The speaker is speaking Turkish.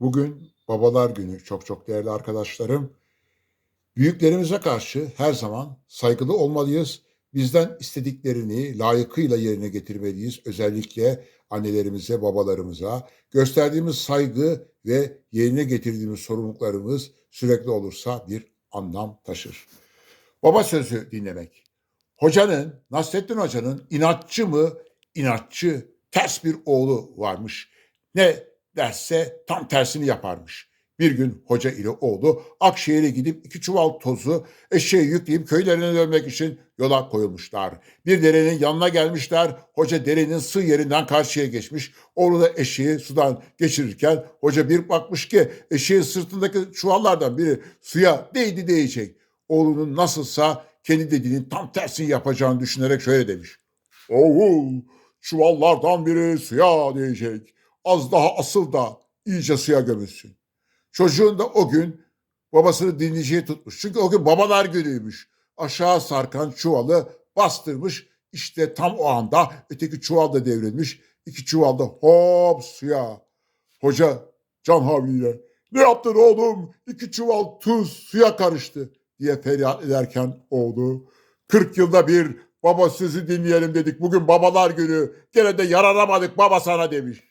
Bugün Babalar Günü çok çok değerli arkadaşlarım. Büyüklerimize karşı her zaman saygılı olmalıyız. Bizden istediklerini layıkıyla yerine getirmeliyiz. Özellikle annelerimize, babalarımıza. Gösterdiğimiz saygı ve yerine getirdiğimiz sorumluluklarımız sürekli olursa bir anlam taşır. Baba sözü dinlemek. Hocanın, Nasrettin Hoca'nın inatçı mı, inatçı, ters bir oğlu varmış. Ne derse tam tersini yaparmış. Bir gün hoca ile oğlu Akşehir'e gidip iki çuval tozu eşeğe yükleyip köylerine dönmek için yola koyulmuşlar. Bir derenin yanına gelmişler. Hoca derenin sığ yerinden karşıya geçmiş. Oğlu da eşeği sudan geçirirken hoca bir bakmış ki eşeğin sırtındaki çuvallardan biri suya değdi değecek. Oğlunun nasılsa kendi dediğinin tam tersini yapacağını düşünerek şöyle demiş. Oğul çuvallardan biri suya değecek. Az daha asıl da iyice suya gömülsün. Çocuğun da o gün babasını dinleyeceği tutmuş. Çünkü o gün babalar günüymüş. Aşağı sarkan çuvalı bastırmış. İşte tam o anda öteki çuval da devrilmiş. İki çuval da hop suya. Hoca can havliyle ne yaptın oğlum? İki çuval tuz suya karıştı diye feryat ederken oğlu 40 yılda bir baba sözü dinleyelim dedik. Bugün babalar günü. Gene de yaranamadık baba sana demiş.